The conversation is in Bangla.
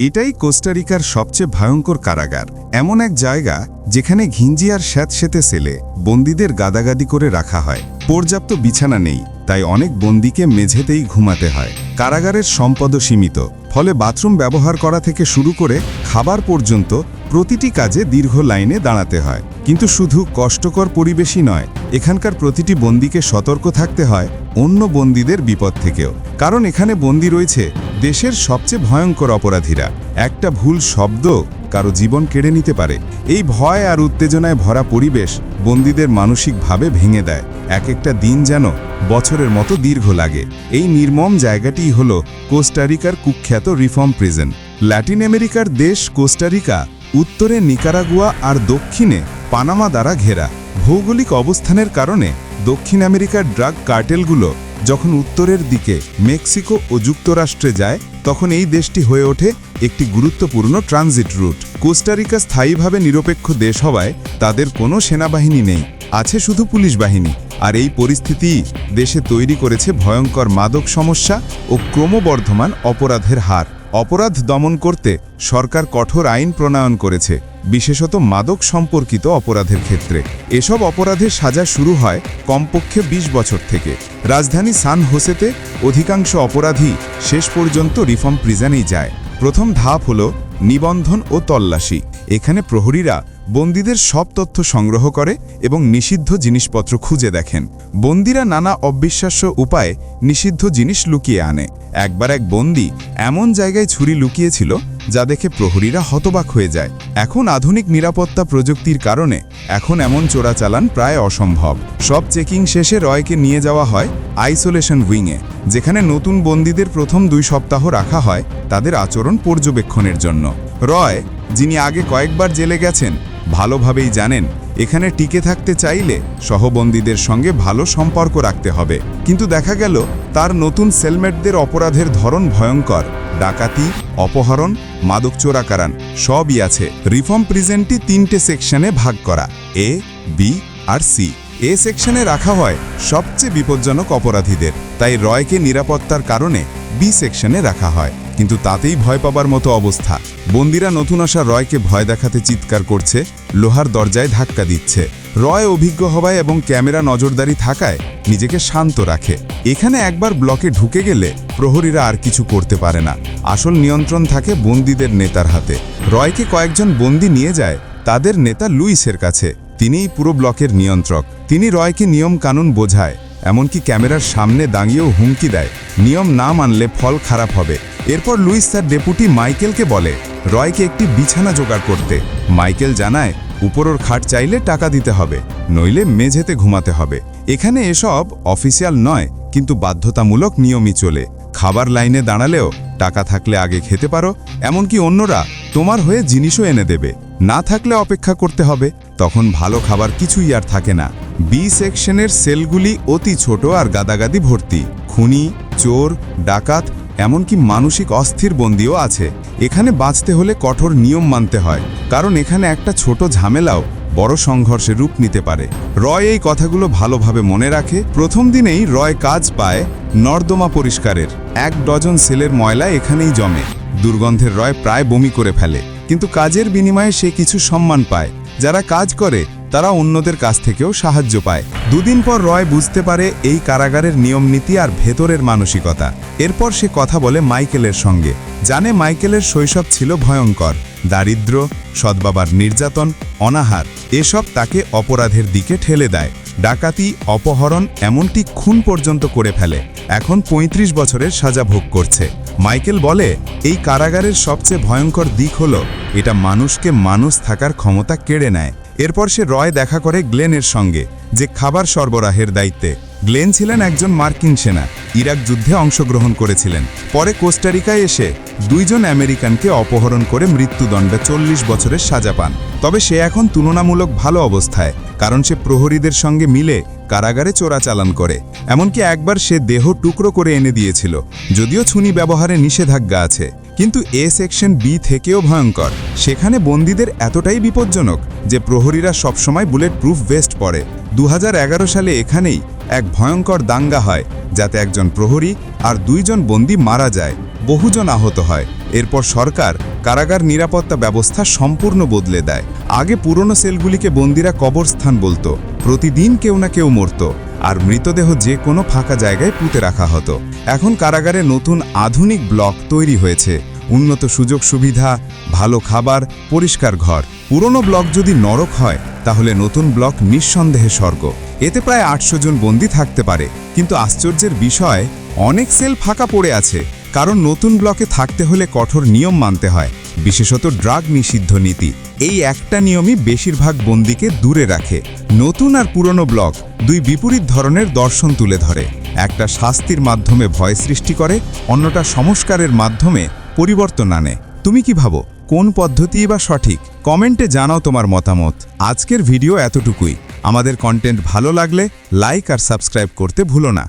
এটাই কোস্টারিকার সবচেয়ে ভয়ঙ্কর কারাগার। এমন এক জায়গা যেখানে ঘিঞ্জি আর স্যাঁতসেতে সেলে বন্দীদের গাদাগাদি করে রাখা হয়। পর্যাপ্ত বিছানা নেই, তাই অনেক বন্দীকে মেঝেতেই ঘুমাতে হয়। কারাগারের সম্পদও সীমিত, ফলে বাথরুম ব্যবহার করা থেকে শুরু করে খাবার পর্যন্ত প্রতিটি কাজে দীর্ঘ লাইনে দাঁড়াতে হয়। কিন্তু শুধু কষ্টকর পরিবেশই নয়, এখানকার প্রতিটি বন্দীকে সতর্ক থাকতে হয় অন্য বন্দীদের বিপদ থেকেও। কারণ এখানে বন্দী রয়েছে দেশের সবচেয়ে ভয়ঙ্কর অপরাধীরা। একটা ভুল শব্দ কারও জীবন কেড়ে নিতে পারে। এই ভয় আর উত্তেজনায় ভরা পরিবেশ বন্দীদের মানসিকভাবে ভেঙে দেয়। এক একটা দিন যেন বছরের মতো দীর্ঘ লাগে। এই নির্মম জায়গাটিই হল কোস্টারিকার কুখ্যাত রিফর্ম প্রিজন। ল্যাটিন আমেরিকার দেশ কোস্টারিকা, উত্তরে নিকারাগুয়া আর দক্ষিণে পানামা দ্বারা ঘেরা। ভৌগোলিক অবস্থানের কারণে দক্ষিণ আমেরিকার ড্রাগ কার্টেলগুলো যখন উত্তরের দিকে মেক্সিকো ও যুক্তরাষ্ট্রে যায়, তখন এই দেশটি হয়ে ওঠে একটি গুরুত্বপূর্ণ ট্রানজিট রুট। কোস্টারিকা স্থায়ীভাবে নিরপেক্ষ দেশ হওয়ায় তাদের কোনো সেনাবাহিনী নেই, আছে শুধু পুলিশ বাহিনী। আর এই পরিস্থিতি দেশে তৈরি করেছে ভয়ঙ্কর মাদক সমস্যা ও ক্রমবর্ধমান অপরাধের হার। অপরাধ দমন করতে সরকার কঠোর আইন প্রণয়ন করেছে, বিশেষত মাদক সম্পর্কিত অপরাধের ক্ষেত্রে। এসব অপরাধের সাজা শুরু হয় কমপক্ষে ২০ বছর থেকে। রাজধানী সান হোসেতে অধিকাংশ অপরাধী শেষ পর্যন্ত রিফর্ম প্রিজনেই যায়। প্রথম ধাপ হল নিবন্ধন ও তল্লাশি। এখানে প্রহরীরা বন্দীদের সব তথ্য সংগ্রহ করে এবং নিষিদ্ধ জিনিসপত্র খুঁজে দেখেন। বন্দীরা নানা অবিশ্বাস্য উপায়ে নিষিদ্ধ জিনিস লুকিয়ে আনে। একবার এক বন্দী এমন জায়গায় ছুরি লুকিয়েছিল যা দেখে প্রহরীরা হতবাক হয়ে যায়। এখন আধুনিক নিরাপত্তা প্রযুক্তির কারণে এখন এমন চোরাচালান প্রায় অসম্ভব। সব চেকিং শেষে রয়কে নিয়ে যাওয়া হয় আইসোলেশন উইংয়ে, যেখানে নতুন বন্দীদের প্রথম দুই সপ্তাহ রাখা হয় তাদের আচরণ পর্যবেক্ষণের জন্য। রয়, যিনি আগে কয়েকবার জেলে গেছেন ভালোভাবেই জানেন, এখানে টিকে থাকতে চাইলে সহবন্দীদের সঙ্গে ভালো সম্পর্ক রাখতে হবে। কিন্তু দেখা গেল, তার নতুন সেলমেটদের অপরাধের ধরন ভয়ঙ্কর। ডাকাতি, অপহরণ, মাদক চোরাকারান, সবই আছে। রিফর্ম প্রিজেন্টটি তিনটে সেকশনে ভাগ করা, এ, বি আর সি। এ সেকশনে রাখা হয় সবচেয়ে বিপজ্জনক অপরাধীদের। তাই রয়কে নিরাপত্তার কারণে বি সেকশনে রাখা হয়। কিন্তু তাতেই ভয় পাবার মতো অবস্থা। বন্দিরা নতুন আসা রয়কে ভয় দেখাতে চিৎকার করছে, লোহার দরজায় ধাক্কা দিচ্ছে। রয় অভিজ্ঞ হওয়ায় এবং ক্যামেরা নজরদারি থাকায় নিজেকে শান্ত রাখে। এখানে একবার ব্লকে ঢুকে গেলে প্রহরীরা আর কিছু করতে পারে না। আসল নিয়ন্ত্রণ থাকে বন্দীদের নেতার হাতে। রয়কে কয়েকজন বন্দি নিয়ে যায়, তাদের নেতা লুইসের কাছে। তিনিই পুরো ব্লকের নিয়ন্ত্রক। তিনি রয়কে নিয়ম কানুন বোঝায়, এমনকি ক্যামেরার সামনে দাঁড়িয়েও হুমকি দেয়। নিয়ম না মানলে ফল খারাপ হবে। এরপর লুইস তার ডেপুটি মাইকেলকে বলে, রয়কে একটি বিছানা জোগাড় করতে। মাইকেল জানায় উপরোর খাট চাইলে টাকা দিতে হবে, নইলে মেঝেতে ঘুমাতে হবে। এখানে এসব অফিসিয়াল নয়, কিন্তু বাধ্যতামূলক নিয়মই চলে। খাবার লাইনে দাঁড়ালেও টাকা থাকলে আগে খেতে পারো, এমনকি অন্যরা তোমার হয়ে জিনিসও এনে দেবে। না থাকলে অপেক্ষা করতে হবে, তখন ভালো খাবার কিছুই আর থাকে না। বি সেকশনের সেলগুলি অতি ছোট আর গাদাগাদি ভর্তি। খুনি, চোর, ডাকাত এমনকি মানসিক অস্থির বন্দিও আছে। এখানে বাঁচতে হলে কঠোর নিয়ম মানতে হয়, কারণ এখানে একটা ছোট ঝামেলাও বড় সংঘর্ষে রূপ নিতে পারে। রয় এই কথাগুলো ভালোভাবে মনে রাখে। প্রথম দিনেই রয় কাজ পায় নর্দমা পরিষ্কারের। এক ডজন সেলের ময়লা এখানেই জমে। দুর্গন্ধের রয় প্রায় বমি করে ফেলে। কিন্তু কাজের বিনিময়ে সে কিছু সম্মান পায়। যারা কাজ করে তারা অন্যদের কাছ থেকেও সাহায্য পায়। দুদিন পর রয় বুঝতে পারে এই কারাগারের নিয়ম নীতি আর ভেতরের মানসিকতা। এরপর সে কথা বলে মাইকেলের সঙ্গে। জানে মাইকেলের শৈশব ছিল ভয়ঙ্কর। দারিদ্র সদ্বাবার নির্যাতন, অনাহার, এসব তাকে অপরাধের দিকে ঠেলে দেয়। ডাকাতি, অপহরণ এমনটি খুন পর্যন্ত করে ফেলে। এখন ৩৫ বছরের সাজা ভোগ করছে। মাইকেল বলে, এই কারাগারের সবচেয়ে ভয়ঙ্কর দিক হল, এটা মানুষকে মানুষ থাকার ক্ষমতা কেড়ে নেয়। এরপর সে রয় দেখা করে গ্লেনের সঙ্গে, যে খাবার সরবরাহের দায়িত্বে। গ্লেন ছিলেন একজন মার্কিন সেনা, ইরাক যুদ্ধে অংশগ্রহণ করেছিলেন। পরে কোস্টারিকায় এসে দুইজন আমেরিকানকে অপহরণ করে মৃত্যুদণ্ডে চল্লিশ বছরের সাজা পান। তবে সে এখন তুলনামূলক ভালো অবস্থায়, কারণ সে প্রহরীদের সঙ্গে মিলে কারাগারে চোরাচালান করে। এমনকি একবার সে দেহ টুকরো করে এনে দিয়েছিল, যদিও ছুনি ব্যবহারে নিষেধাজ্ঞা আছে। কিন্তু এ সেকশন বি থেকেও ভয়ঙ্কর। সেখানে বন্দীদের এতটাই বিপজ্জনক যে প্রহরীরা সবসময় বুলেট প্রুফ ভেস্ট পরে। দু হাজার এগারো সালে এখানেই এক ভয়ঙ্কর দাঙ্গা হয়, যাতে একজন প্রহরী আর দুইজন বন্দী মারা যায়। বহুজন আহত হয়। এরপর সরকার কারাগার নিরাপত্তা ব্যবস্থা সম্পূর্ণ বদলে দেয়। আগে পুরনো সেলগুলিকে বন্দিরা কবরস্থান বলতো। প্রতিদিন কেউ না কেউ মরত। আর মৃতদেহ যে কোনো ফাঁকা জায়গায় পুঁতে রাখা হতো। এখন কারাগারে নতুন আধুনিক ব্লক তৈরি হয়েছে। উন্নত সুযোগ সুবিধা, ভালো খাবার, পরিষ্কার ঘর। পুরনো ব্লক যদি নরক হয়, তাহলে নতুন ব্লক নিঃসন্দেহে স্বর্গ। এতে প্রায় আটশো জন বন্দী থাকতে পারে। কিন্তু আশ্চর্যের বিষয়, অনেক সেল ফাঁকা পড়ে আছে। কারণ নতুন ব্লকে থাকতে হলে কঠোর নিয়ম মানতে হয়। বিশেষত ড্রাগ নিষিদ্ধ নীতি। এই একটা নিয়মই বেশিরভাগ বন্দীকে দূরে রাখে। নতুন আর পুরনো ব্লক দুই বিপরীত ধরনের দর্শন তুলে ধরে। একটা শাস্তির মাধ্যমে ভয় সৃষ্টি করে, অন্যটা সংস্কারের মাধ্যমে পরিবর্তন আনে। তুমি কি ভাবো, কোন পদ্ধতি বা সঠিক? কমেন্টে জানাও তোমার মতামত। আজকের ভিডিও এতটুকুই। আমাদের কন্টেন্ট ভালো লাগলে লাইক আর সাবস্ক্রাইব করতে ভুলো না।